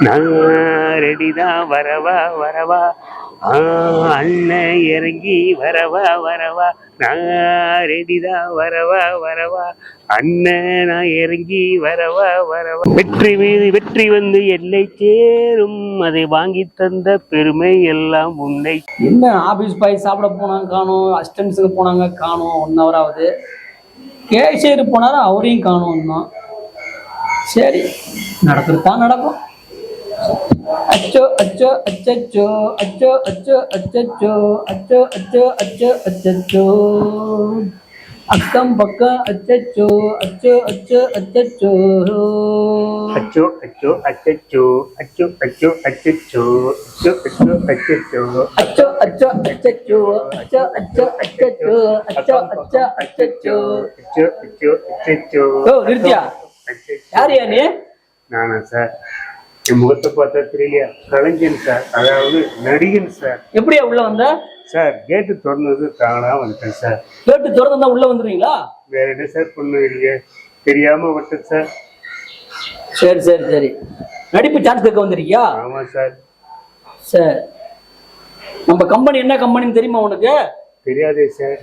நான் ரெடிதான் வரவா வரவா. ஆ, அண்ணன் இறங்கி வரவா வரவா. நான் ரெடிதான் வரவா வரவா. அண்ணன் நான் இறங்கி வரவா வரவா. வெற்றி மீது வெற்றி வந்து எல்லை சேரும். அதை வாங்கி தந்த பெருமை எல்லாம் உன்னை என்ன ஆபீஸ் பாய் சாப்பிட போனாங்க காணும். அசிஸ்டன்ஸுக்கு போனாங்க காணும். ஒன் ஹவர் ஆகுது. கேஷியர் போனாலும் அவரையும் காணும் இன்னும் சரி நடக்கிறது தான் நடக்கும். அச்சோ அச்சோ அச்சச்சோ அச்சோ அச்சோ அச்சச்சோ அச்சோ அச்சோ அச்சோ அச்சச்சோ அக்கம் பக்கம் அச்சச்சோ அச்சோ அச்சோ அச்சச்சோ அச்சோ அச்சோ அச்சச்சோ அச்சோ அச்சோ அச்சச்சோ அச்சோ அச்சோ அச்சச்சோ அச்சோ அச்சோ அச்சச்சோ அச்சோ அச்சோ அச்சோ அச்சோ அச்சோ அச்சோ அச்சோ அச்சோ அச்சச்சோ ஓ நிறுத்தியா யாரையா நீ நானா சார் என் முகத்தை பார்த்தா தெரியலையா? கலைஞன் சார் அதாவது நடிகன் சார். எப்படியா உள்ள வந்த? சார் கேட்டு திறந்தது தானா வந்துட்டேன் சார். கேட்டு திறந்தா உள்ள வந்துருவீங்களா வேற என்ன சார் பண்ணுவீங்க தெரியாம விட்டேன் சார். சரி சரி சரி. நடிப்பு சான்ஸ் கேட்க வந்திருக்கியா? ஆமா சார். சரி நம்ம கம்பெனி என்ன கம்பெனின்னு தெரியுமா உனக்கு? தெரியாதே சார்.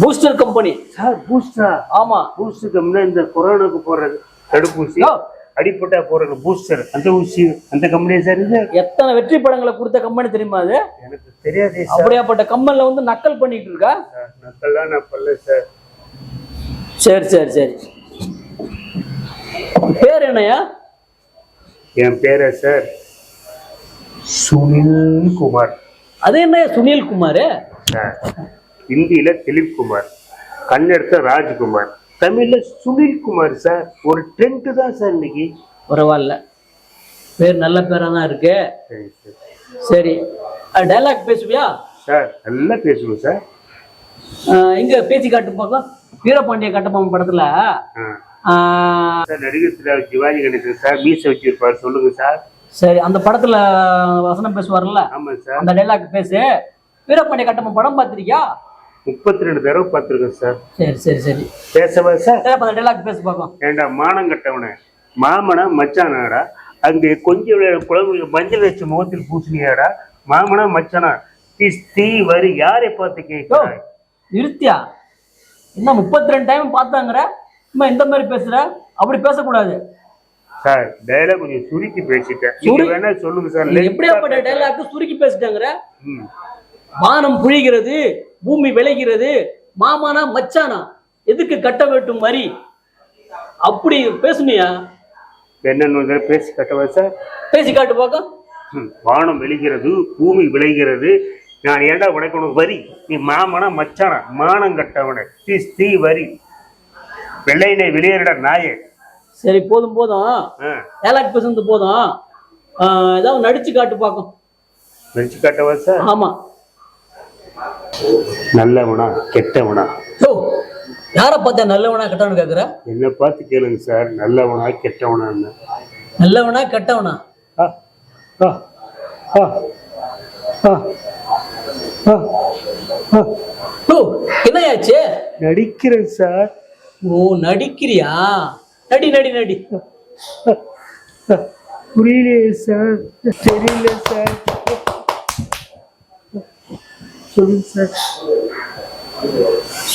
பூஸ்டர் கம்பெனி சார் பூஸ்டா ஆமா. பூஸ்டுக்கு முன்னாடி இந்த கொரோனாக்கு போடுறது தடுப்பூசி. அடிப்பட்டா போடுறது பூஸ்டர் அந்த ஊசி அந்த கம்பெனியா சார் இது? எத்தனை வெற்றி படங்களை கொடுத்த கம்பெனி தெரியுமா அது? எனக்கு தெரியாதே அப்படியாப்பட்ட கம்பெனில வந்து நக்கல் பண்ணிட்டு இருக்கா? நக்கல்லாம் நான் பண்ணல சார். சரி சரி சரி. பேர் என்னையா? என் பேரா சார் சுனில் குமார். அது என்ன சுனில் குமார்? சார் ஹிந்தியில திலீப் குமார். கன்னடத்துல ராஜ்குமார். தமிழ்ல சுனில் குமார் சார் ஒரு ட்ரெண்ட் தான் சார் இன்னைக்கு. பரவாயில்ல. பேர் நல்ல பேரா தான் இருக்கு. சரி டைலாக் பேசுவியா? சார் நல்லா பேசுவோம் சார். இங்க பேசி காட்டு பார்க்கலாம் வீரபாண்டிய கட்டபொம்மன் படத்துல. சார் நடிகர் திலா சிவாஜி கணேசன் சார் மீச வச்சிருப்பார் சொல்லுங்க சார். சரி அந்த படத்துல வசனம் பேசுவார்ல. ஆமா சார். அந்த டைலாக் பேசு. வீரபாண்டிய கட்டபொம்மன் படம் பார்த்திருக்கியா? முப்பத்தி ரெண்டு தடவை பார்த்துருக்கேன் சார் சரி சரி. சரி பேசவா சார் டைலாக் பேசு பார்க்கலாம் ஏண்டா மானம் கட்டவனே? மாமனா மச்சானாடா? அங்கே கொஞ்சம் குழந்தைங்க மஞ்சள் வச்ச முகத்தில் பூசணியாடா மாமனா மச்சானா? தீ வரி யாரை பார்த்து யோ கேட்கிறாய்? நிறுத்தியா என்ன முப்பத்தி ரெண்டு டைம் பார்த்தாங்கிற? சும்மா இந்த மாதிரி பேசுற? அப்படி பேசக்கூடாது. சார் டைலாக் கொஞ்சம் சுருக்கி பேசிட்டேன். வேணா சொல்லுங்க சார் எப்படியாப்பட்ட டைலாக் சுருக்கி பேசிட்டாங்கிற. வானம் புழிகிறது. பூமி விளைகிறது. மாமானா மச்சானா? எதுக்கு கட்ட வெட்டும் மாதிரி அப்படி பேசுனியா? என்னன்னு பேசி கட்டவா சார்? பேசி காட்டு பார்க்க. வானம் வெளிகிறது பூமி விளைகிறது. நான் உனக்கு உனக்கு வரி? நீ மாமனா மச்சானா? மானம் கட்டவனே. திஸ் தீ வரி. வெள்ளையினை வெளியேறட நாயே. சரி போதும் போதும். டைலாக் பேசுனது போதும். ஏதாவது நடிச்சு காட்டு பார்க்கும் நடிச்சு காட்டவா சார்? ஆமா. நல்லவனா கெட்டவனா? யோ யாரை பார்த்தா நல்லவனா கெட்டவனு கேக்குற? என்ன பார்த்து கேளுங்க சார் நல்லவனா கெட்டவனான்னு. நல்லவனா கெட்டவனா? என்னையாச்சு? நடிக்கிறேன் சார். ஓ நடிக்கிறியா? நடி நடி நடி. புரியலையே சார். தெரியல சார். சொல்லுங்க சார்.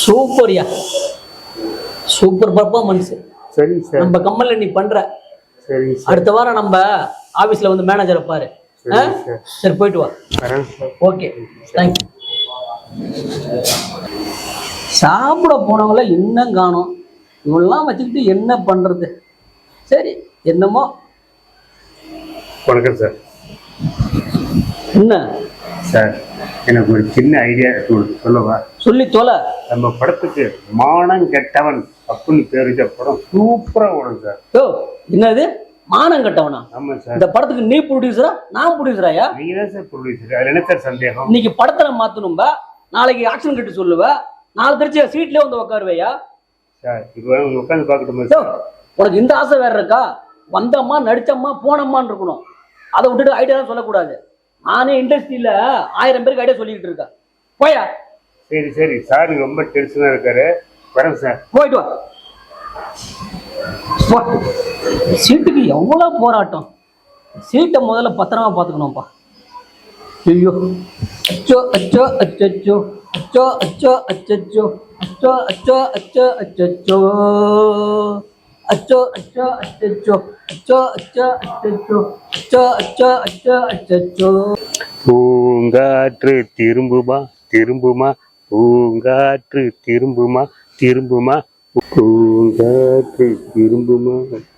சூப்பர்யா சூப்பர் பர்ஃபார்மன்ஸ் சரிங்க சார் நம்ம கம்பெனில நீ பண்ற. சரிங்க சார். அடுத்த வாரம் நம்ம ஆபீஸ்ல வந்து மேனேஜரை பாரு. சார் சரி. போயிட்டு வா. சார் ஓகே தேங்க்யூ சாப்பிட போனவங்கள இன்னும் காணோம். இவெல்லாம் வச்சுக்கிட்டு என்ன பண்றது? சரி என்னமோ? வணக்கம் சார் என்ன? சார் எனக்கு ஒரு சின்ன ஐடியா சொல்லவா? சொல்லி தொலை நம்ம படத்துக்கு மானம் கெட்டவன் அப்படின்னு வச்ச படம் சூப்பரா ஓடும் சார். யோ என்னது? மானம் கட்டவனா? ஆமா சார். இந்த படத்துக்கு நீ ப்ரொடியூசரா நான் ப்ரொடியூசரா நீங்க தான் சார் ப்ரொடியூசர் அதுல என்ன சார் சந்தேகம்? இன்னைக்கு படத்துல மாத்தணும்பா? நாளைக்கு ஆக்ஷன் கட்டு சொல்லுவ? நாளை தெரிச்சு சீட்லயே வந்து உட்காருவையா சார் இப்போ உட்காந்து பார்க்கட்டுமா சார்? உனக்கு இந்த ஆசை வேற இருக்கா? வந்தம்மா நடிச்சம்மா போனம்மான்னு இருக்கணும். அதை விட்டுட்டு ஐடியா சொல்லக்கூடாது. நானே இண்டஸ்ட்ரியில ஆயிரம் பேருக்கு ஐடியா சொல்லிக்கிட்டு இருக்கேன் போயா சரி சரி. சார் ரொம்ப டென்ஷனா இருக்காரு. வரேன் சார். போயிட்டு வா. சீட்டுக்கு எவ்வளவு போராட்டம்? சீட்டை முதல்ல பத்திரமா பார்த்துக்கணும்ப்பா. ஐயோ. அச்சோ அச்சோ அச்சோ அச்சோ அச்சோ அச்சோ அச்சோ அச்சோ அச்சோ அச்சோ அச்சோ அச்சோ அச்சோ அச்சோ அச்சோ அச்சோ அச்சோ அச்சோ அச்சோ அச்சோ பூங்காற்று திரும்புமா திரும்புமா பூங்காற்று திரும்புமா திரும்புமா பூங்காற்று திரும்புமா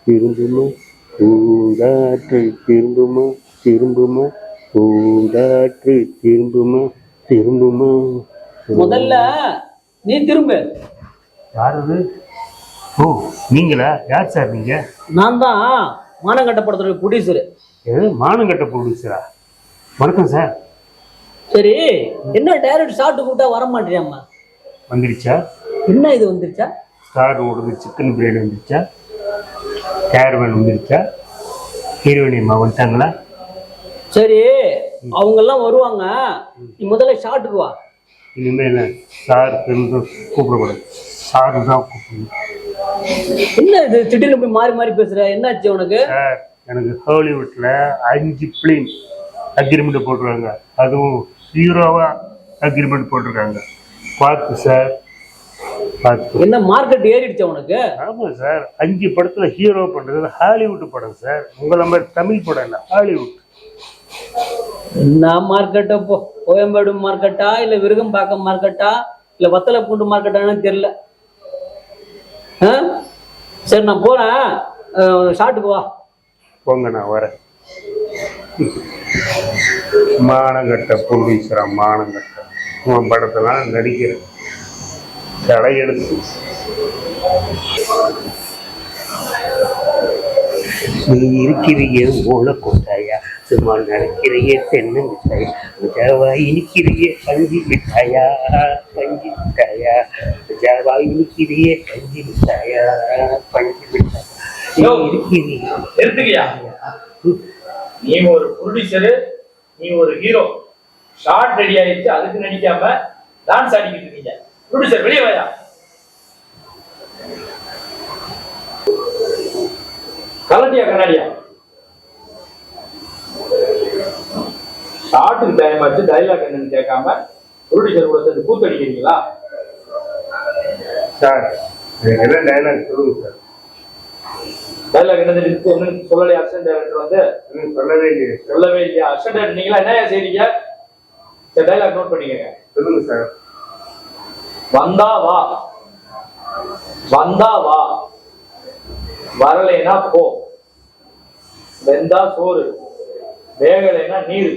திரும்புமா பூங்காற்று திரும்புமா திரும்புமா பூங்காற்று திரும்புமா திரும்புமா. முதல்ல நீ திரும்பு. யார் ஓ நீங்களா? யார் சார் நீங்க? நான் தான் மானங்கட்ட படத்துடைய ப்ரொடியூசரு. எது மானங்கட்ட ப்ரொடியூசரா வணக்கம் சார். சரி என்ன டைரக்ட் ஷார்ட் கூப்பிட்டா வர மாட்டேறியாம்மா வந்துடுச்சா? என்ன இது வந்துருச்சா ஸ்டார் ஓடுது சிக்கன் பிரியாணி வந்துருச்சா கேரவன் வந்துருச்சா ஹீரோயினி அம்மா வந்துட்டாங்களா? சரி அவங்க எல்லாம் வருவாங்க. நீ முதல்ல ஷார்ட்டுக்கு வா. இனிமேல் சார் கூப்பிடக்கூடாது. சார் தான் கூப்பிடணும். என்ன இது திடீர்னு இப்படி மாறி மாறி பேசுற? என்னாச்சு உனக்கு? சார் எனக்கு ஹாலிவுட்டில் அஞ்சு ஃபிலிம் அக்ரிமெண்ட் போட்டிருக்காங்க. அதுவும் ஹீரோவாக அக்ரிமெண்ட் போட்டிருக்காங்க. பார்த்து சார் பார்த்து. என்ன மார்க்கெட் ஏறிடுச்சா உனக்கு? ஆமாம் சார் அஞ்சு படத்தில் ஹீரோ பண்ணுறது ஹாலிவுட் படம் சார். உங்களை மாதிரி தமிழ் படம் இல்லை ஹாலிவுட். என்ன மார்க்கெட்டா கோயம்பேடு மார்க்கெட்டா இல்ல விருகம்பாக்கம் மார்க்கெட்டா இல்ல வத்தலை பூண்டு மார்க்கெட்டான்னு தெரியல? சரி நான் போறேன். ஷாட்டுக்கு வா போங்க நான் வரேன். மானங்கட்ட ப்ரொடியூசரா மானங்கட்ட. உன் படத்தெல்லாம் நடிக்கிறேன். தலையெடுத்து நீ இருக்கிறிய ஓலை கொட்டாயா சும்மா நடக்கிறிய தென்னை மிட்டாயா ஜாவா இனிக்கிறிய பஞ்சு மிட்டாயா பஞ்சு மிட்டாயா. ஜாவா இனிக்கிறிய கஞ்சி இருக்கிறிய எடுத்துக்கியா நீ ஒரு ப்ரொடியூசரு நீ ஒரு ஹீரோ. ஷார்ட் ரெடி ஆயிடுச்சு அதுக்கு நடிக்காம டான்ஸ் ஆடிக்கிட்டு இருக்கீங்க. ப்ரொடியூசர் வெளியே வாயா. கலண்டியா கண்ணாடியா? ஷார்ட்டுக்கு டைம் ஆச்சு டைலாக் என்னன்னு கேட்காம ப்ரொடியூசர் கூட சேர்ந்து கூத்தடிக்கிறீங்களா சார் என்ன டைலாக் சொல்லுங்க சார். டைலாக் என்னது? என்னன்னு சொல்லலையா அசிஸ்டன்ட் டைரக்டர் வந்து? சொல்லவே இல்லையே சொல்லவே இல்லையா? அசிஸ்டன்ட் டைரக்டர் நீங்களா என்ன செய்றீங்க? சரி டைலாக் நோட் பண்ணிக்கங்க. சொல்லுங்க சார். வந்தா வா. வந்தா வா. வரலைனா போ. வெந்தா சோறு. வேகலைனா நீர்.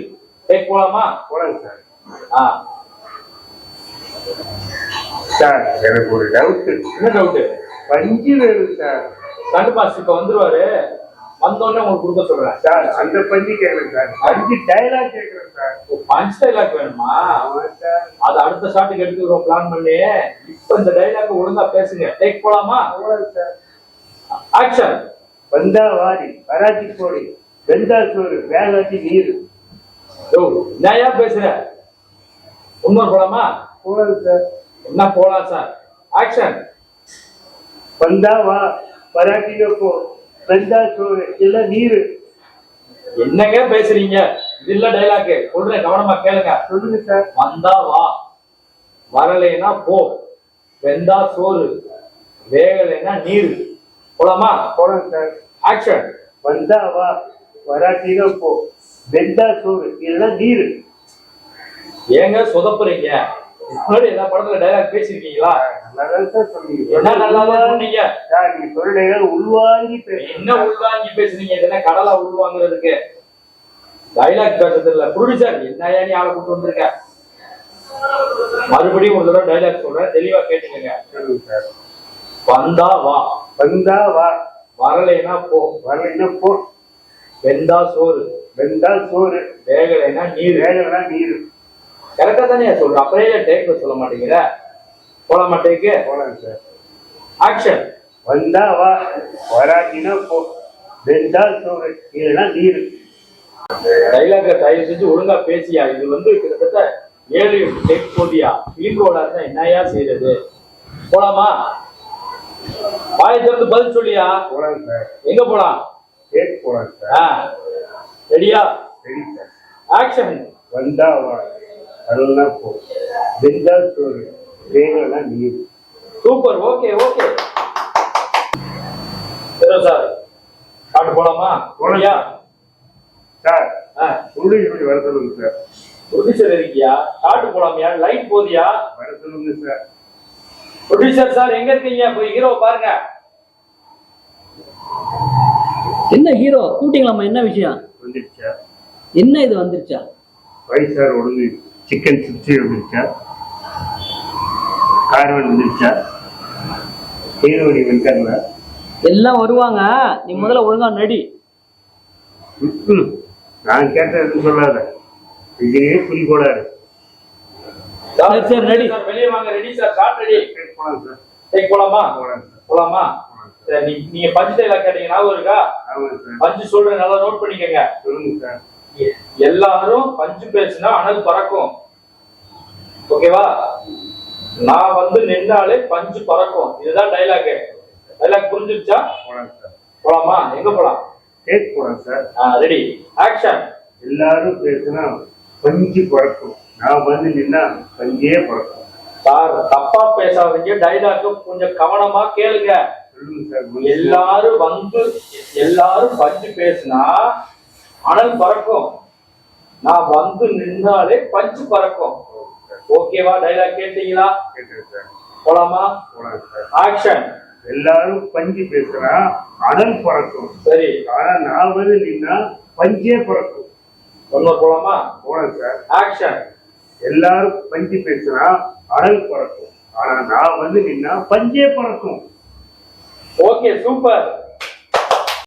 போலாமா? போலாங்க சார். ஆ. சார். எனக்கு ஒரு டவுட் என்ன டவுட் பஞ்சு வேணும் சார்? கண்டு மாஸ்டர் இப்ப வந்துருவாரு. வந்தோடனே உங்களுக்கு கொடுக்க சொல்றேன். சார் அந்த பஞ்சு கேட்குறேன் சார். பஞ்சு டைலாக் கேட்குறேன் சார். பஞ்ச் டைலாக் வேணுமா? அது அடுத்த ஷாட்டுக்கு எடுத்துக்கிறோம் பிளான் பண்ணி இப்ப இந்த டைலாக் ஒழுங்கா பேசுங்க. டேக் போலாமா? சார். ஆக்ஷன் வந்தா வாடி வராட்டி போடி. வெந்தா சோறு வேகாட்டி நீர். யோ என்னையா பேசுற? இன்னொரு போலாமா போலாங்க சார். என்ன போலாம் சார்? ஆக்ஷன் வந்தா வா வராட்டியோ போ வெந்தா சோறு இல்ல நீர். என்னங்க பேசுறீங்க? இது இல்ல டைலாக் சொல்றேன் கவனமா கேளுங்க. சொல்லுங்க சார். வந்தா வா. வரலைன்னா போ. வெந்தா சோறு. வேகலைன்னா நீர். போலாமா? போலாங்க சார். ஆக்ஷன் வந்தா வா வராட்டியோ போ வெந்தா சோறு இல்ல நீர். ஏங்க சொதப்புறீங்க? முன்னாடி எல்லா படத்துல டைலாக் பேசிருக்கீங்களா என்ன நல்லா சொன்னீங்க. சார் நீ சொல்றீங்க உள்வாங்கி என்ன உள்வாங்கி பேசுறீங்க என்ன கடலா உள்வாங்குறதுக்கு? டைலாக் பேசுறது இல்ல. ப்ரொடியூசர் என்ன நீ ஆளை கூட்டு வந்திருக்க? மறுபடியும் ஒரு தடவை டைலாக் சொல்றேன். தெளிவா கேட்டுக்கங்க. வந்தா வா. வந்தா வா. வரலைன்னா போ. வரலைன்னா போ. வெந்தா சோறு. வெந்தா சோறு. வேகலைன்னா நீர். வேகனா நீர். கரெக்டா தானே சொல்றேன் அப்படியே டேக் சொல்ல மாட்டேங்கிற. போல மாட்டேக்கு. போலாங்க சார். ஆக்ஷன் வந்தா வா. வராட்டினா போ. வெந்தா சோறு இல்லைன்னா நீர். டைலாக தயவு செஞ்சு ஒழுங்கா பேசியா. இது வந்து கிட்டத்தட்ட ஏழு டேக் போட்டியா? ஃபிலிம் ரோலா இருந்தா என்னையா செய்யறது போலாமா? வாயை திறந்து பதில் சொல்லியா? போலாங்க சார். எங்க போலாம்? கேக் போலாங்க சார். ரெடியா சரி சார். ஆக்ஷன் வந்தா வா. அதெல்லாம் போ வெந்தா சோறு வேகலாம் நீர். சூப்பர் ஓகே ஓகே சார் பாட்டு போலாமா? ரெடியா சார் ஆ. உருளை இப்படி வர சொல்லுங்க சார் ப்ரொடியூசர் இருக்கியா? பாட்டு போலாமியா? லைட் போதியா? வர சொல்லுங்க சார் ப்ரொடியூசர் சார் எங்க இருக்கீங்க? போய் ஹீரோ பாருங்க. என்ன ஹீரோ கூட்டிங்களாமா என்ன விஷயம்? வந்துடுச்சா? என்ன இது வந்துருச்சா வை சார் ஒழுங்கு. சிக்கன் சிப்ஸி வந்துருச்சா? கார்வன் வந்துருச்சா? ஹீரோடி வந்துட்டாங்களா எல்லாம் வருவாங்க. நீ முதல்ல ஒழுங்கா நடி. நான் கேட்டது சொல்லாத. இதுவே குறிக்கோடாது சரி, சரி. சார் வெளியே வாங்க ரெடி சார். Shot ready. போலாம் சார். டேக் போலாமா? போலாம் நீங்க பஞ்சு டைலாக் கேட்டீங்க ஞாபகம் இருக்கா? பஞ்சு சொல்றேன் நல்லா நோட் பண்ணிக்கங்க. சொல்லுங்க சார். எல்லாரும் பஞ்சு பேசுனா அனல் பறக்கும். ஓகேவா? நான் வந்து நின்னாலே பஞ்சு பறக்கும். இதுதான் டைலாக் டைலாக் புரிஞ்சிருச்சா? போலாம்? எங்க போலாம்? கேக் போலாம் சார். ரெடி ஆக்ஷன் எல்லாரும் பேசுனா பஞ்சு பறக்கும். நான் வந்து நின்னா பஞ்சே பறக்கும். சார் தப்பா பேசாதீங்க. டைலாக் கொஞ்சம் கவனமா கேளுங்க. எல்லாரும் வந்து எல்லாரும் பஞ்சு பேசுனா அனல் பறக்கும். நான் வந்து நின்னாலே பஞ்சு பறக்கும். ஓகேவா டைலாக் கேட்டீங்களா? போலாமா? ஆக்ஷன் எல்லாரும் பஞ்சு பேசுனா அனல் பறக்கும். சரி. ஆனா நான் வந்து நின்னா பஞ்சே பறக்கும். ஒன்னு போலாமா? போலாம் சார். ஆக்ஷன் எல்லாரும் பஞ்சு பேசுனா அனல் பறக்கும். ஆனா நான் வந்து நின்னா பஞ்சே பறக்கும். Okay super